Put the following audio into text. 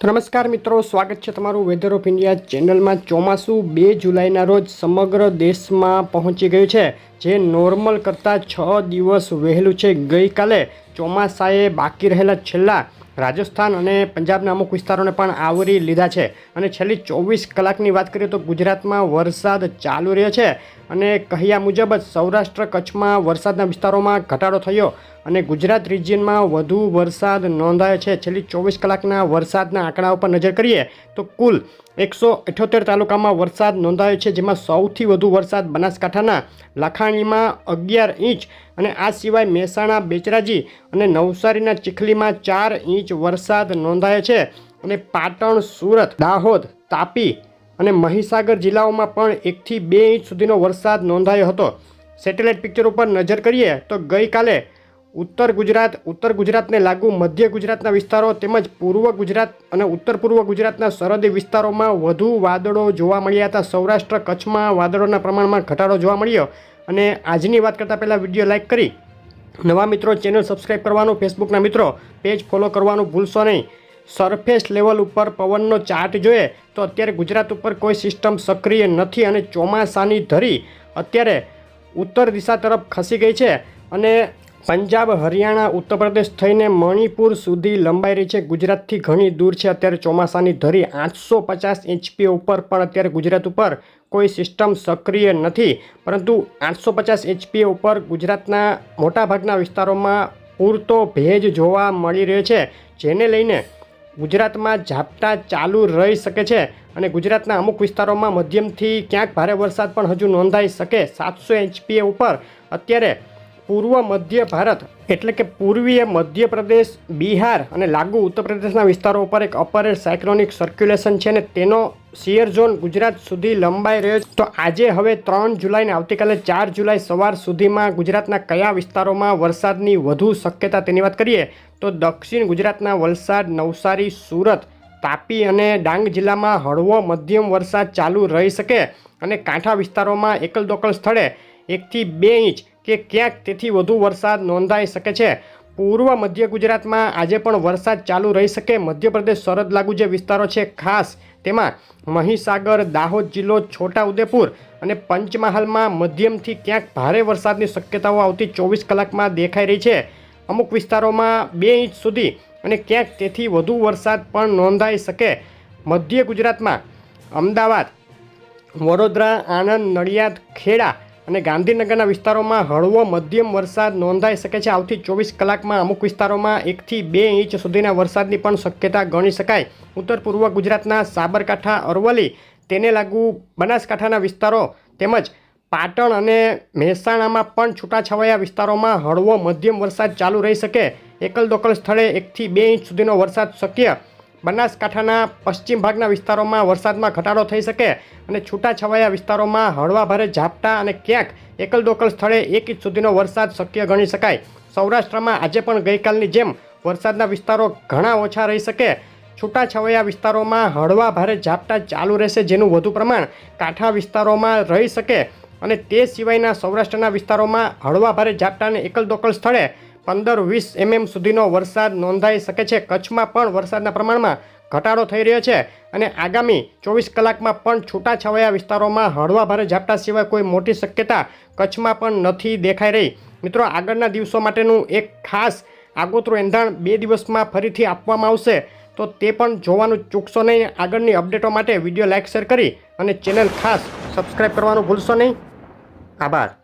તો નમસ્કાર મિત્રો, સ્વાગત છે તમારું વેધર ઓફ ઇન્ડિયા ચેનલમાં. ચોમાસું બે જુલાઈના રોજ સમગ્ર દેશમાં પહોંચી ગયું છે, જે નોર્મલ કરતાં છ દિવસ વહેલું છે. ગઈકાલે ચોમાસાએ બાકી રહેલા છેલ્લા રાજસ્થાન અને પંજાબના અમુક વિસ્તારોને પણ આવરી લીધા છે. અને છેલ્લી ચોવીસ કલાકની વાત કરીએ તો ગુજરાતમાં વરસાદ ચાલુ રહ્યો છે અને કહ્યા મુજબ જ સૌરાષ્ટ્ર કચ્છમાં વરસાદના વિસ્તારોમાં ઘટાડો થયો અને ગુજરાત રિજિયનમાં વધુ વરસાદ નોંધાયો છે. છેલ્લી ચોવીસ કલાકના વરસાદના આંકડા ઉપર નજર કરીએ તો કુલ એકસો અઠ્યોતેર તાલુકામાં વરસાદ નોંધાયો છે, જેમાં સૌથી વધુ વરસાદ બનાસકાંઠાના લખાણીમાં અગિયાર ઇંચ અને આ સિવાય મહેસાણા, બેચરાજી અને નવસારીના ચીખલીમાં ચાર ઇંચ વરસાદ નોંધાયો છે અને પાટણ, સુરત, દાહોદ, તાપી અને મહીસાગર જિલ્લાઓમાં પણ એકથી બે ઇંચ સુધીનો વરસાદ નોંધાયો હતો. સેટેલાઇટ પિક્ચર ઉપર નજર કરીએ તો ગઈકાલે ઉત્તર ગુજરાત, ઉત્તર ગુજરાતને લાગુ મધ્ય ગુજરાતના વિસ્તારો તેમજ પૂર્વ ગુજરાત અને ઉત્તર પૂર્વ ગુજરાતના સરહદી વિસ્તારોમાં વધુ વાદળો જોવા મળ્યા હતા. સૌરાષ્ટ્ર કચ્છમાં વાદળોના પ્રમાણમાં ઘટાડો જોવા મળ્યો અને આજની વાત કરતાં પહેલાં વીડિયો લાઇક કરી નવા મિત્રો, ચેનલ સબસ્ક્રાઈબ કરવાનું, ફેસબુકના મિત્રો, પેજ ફોલો કરવાનું ભૂલશો નહીં. સરફેસ લેવલ ઉપર પવનનો ચાર્ટ જોઈએ તો અત્યારે ગુજરાત ઉપર કોઈ સિસ્ટમ સક્રિય નથી અને ચોમાસાની ધરી અત્યારે ઉત્તર દિશા તરફ ખસી ગઈ છે અને પંજાબ, હરિયાણા, ઉત્તર પ્રદેશ થઈને મણિપુર સુધી લંબાઈ રહી છે. ગુજરાતથી ઘણી દૂર છે. અત્યારે ચોમાસાની ધરી આઠસો પચાસ એચપી ઉપર પણ અત્યારે ગુજરાત ઉપર કોઈ સિસ્ટમ સક્રિય નથી. પરંતુ આઠસો પચાસ એચપી ઉપર ગુજરાતના મોટાભાગના વિસ્તારોમાં પૂરતો ભેજ જોવા મળી રહ્યો છે, જેને લઈને ગુજરાતમાં ઝાપટા ચાલુ રહી શકે છે અને ગુજરાતના અમુક વિસ્તારોમાં મધ્યમથી ક્યાંક ભારે વરસાદ પણ હજુ નોંધાઈ શકે. સાતસો એચપીએ ઉપર અત્યારે પૂર્વ મધ્ય ભારત એટલે કે પૂર્વીય મધ્યપ્રદેશ, બિહાર અને લાગુ ઉત્તર પ્રદેશના વિસ્તારો ઉપર એક અપર સાયક્લોનિક સર્ક્યુલેશન છે અને તેનો સિયર ઝોન ગુજરાત સુધી લંબાઈ રહ્યો છે. તો આજે હવે ત્રણ જુલાઈને આવતીકાલે ચાર જુલાઈ સવાર સુધીમાં ગુજરાતના કયા વિસ્તારોમાં વરસાદની વધુ શક્યતા તેની વાત કરીએ તો દક્ષિણ ગુજરાતના વલસાડ, નવસારી, સુરત, તાપી અને ડાંગ જિલ્લામાં હળવો મધ્યમ વરસાદ ચાલુ રહી શકે અને કાંઠા વિસ્તારોમાં એકલ દોકલ સ્થળે એકથી બે ઇંચ કે ક્યાંક તેથી વધુ વરસાદ નોંધાઈ શકે છે. પૂર્વ મધ્ય ગુજરાતમાં આજે પણ વરસાદ ચાલુ રહી શકે. મધ્યપ્રદેશ સરહદ લાગુ જે વિસ્તારો છે, ખાસ તેમાં મહીસાગર, દાહોદ જિલ્લો, છોટાઉદેપુર અને પંચમહાલમાં મધ્યમથી ક્યાંક ભારે વરસાદની શક્યતાઓ આવતી ચોવીસ કલાકમાં દેખાઈ રહી છે. અમુક વિસ્તારોમાં બે ઇંચ સુધી અને ક્યાંક તેથી વધુ વરસાદ પણ નોંધાઈ શકે. મધ્ય ગુજરાતમાં અમદાવાદ, વડોદરા, આણંદ, નડિયાદ, ખેડા અને ગાંધીનગરના વિસ્તારોમાં હળવો મધ્યમ વરસાદ નોંધાઈ શકે છે. આવતી ચોવીસ કલાકમાં અમુક વિસ્તારોમાં એકથી બે ઇંચ સુધીના વરસાદની પણ શક્યતા ગણી શકાય. ઉત્તર પૂર્વ ગુજરાતના સાબરકાંઠા, અરવલ્લી તેને લાગુ બનાસકાંઠાના વિસ્તારો તેમજ પાટણ અને મહેસાણામાં પણ છૂટાછવાયા વિસ્તારોમાં હળવો મધ્યમ વરસાદ ચાલુ રહી શકે. એકલ દોકલ સ્થળે એકથી બે ઇંચ સુધીનો વરસાદ શક્ય બનાસકાંઠાના પશ્ચિમ ભાગના વિસ્તારોમાં વરસાદમાં ઘટાડો થઈ શકે અને છૂટાછવાયા વિસ્તારોમાં હળવા ભારે ઝાપટા અને ક્યાંક એકલ દોકલ સ્થળે એક ઇંચ સુધીનો વરસાદ શક્ય ગણી શકાય. સૌરાષ્ટ્રમાં આજે પણ ગઈકાલની જેમ વરસાદના વિસ્તારો ઘણા ઓછા રહી શકે. છૂટાછવાયા વિસ્તારોમાં હળવા ભારે ઝાપટા ચાલુ રહેશે જેનું વધુ પ્રમાણ કાંઠા વિસ્તારોમાં રહી શકે અને તે સિવાયના સૌરાષ્ટ્રના વિસ્તારોમાં હળવા ભારે ઝાપટાને એકલ દોકલ સ્થળે પંદર વીસ એમએમ સુધીનો વરસાદ નોંધાઈ શકે છે. કચ્છમાં પણ વરસાદના પ્રમાણમાં ઘટાડો થઈ રહ્યો છે અને આગામી ચોવીસ કલાકમાં પણ છૂટાછવાયા વિસ્તારોમાં હળવા ભારે ઝાપટા સિવાય કોઈ મોટી શક્યતા કચ્છમાં પણ નથી દેખાઈ રહી. મિત્રો, આગળના દિવસો માટેનું એક ખાસ આગોતરું એંધાણ બે દિવસમાં ફરીથી આપવામાં આવશે. તો તે પણ જોવાનું ચૂકશો નહીં. આગળની અપડેટો માટે વીડિયો લાઇક શેર કરી અને ચેનલ ખાસ સબસ્ક્રાઈબ કરવાનું ભૂલશો નહીં. આભાર.